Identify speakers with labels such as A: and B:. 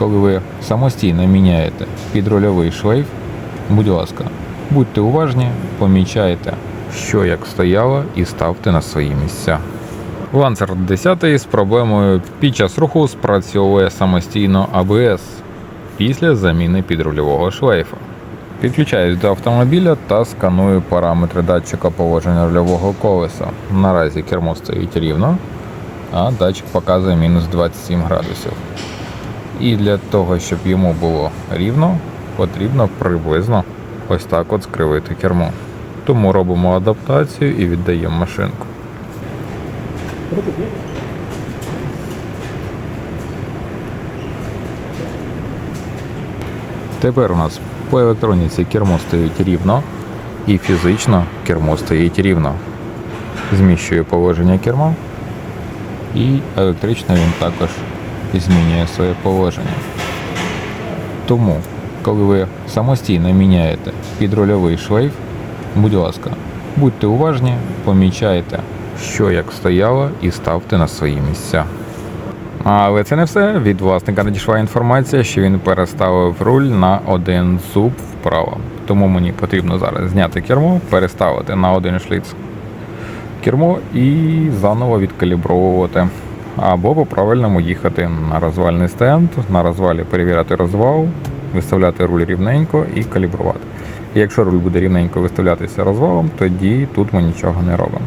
A: коли ви самостійно міняєте підрульовий шлейф, будь ласка, будьте уважні, помічайте, що як стояло, і ставте на свої місця. Ланцер 10 з проблемою під час руху спрацьовує самостійно АБС після заміни підрульового шлейфа. Підключаюсь до автомобіля та сканую параметри датчика положення рульового колеса. Наразі кермо стоїть рівно, а датчик показує мінус 27 градусів. І для того, щоб йому було рівно, потрібно приблизно ось так от скривити кермо. Тому робимо адаптацію і віддаємо машинку. Тепер у нас по електроніці кермо стоїть рівно і фізично кермо стоїть рівно. Зміщую положення керма і електрично він також змінює своє положення. Тому, коли ви самостійно міняєте підрульовий шлейф, будь ласка, будьте уважні, помічайте, що як стояло, і ставте на свої місця. Але це не все. Від власника надійшла інформація, що він переставив руль на один зуб вправо. Тому мені потрібно зараз зняти кермо, переставити на один шліц кермо і заново відкалібровувати. Або по-правильному їхати на розвальний стенд, на розвалі перевіряти розвал, виставляти руль рівненько і калібрувати. І якщо руль буде рівненько виставлятися розвалом, тоді тут ми нічого не робимо.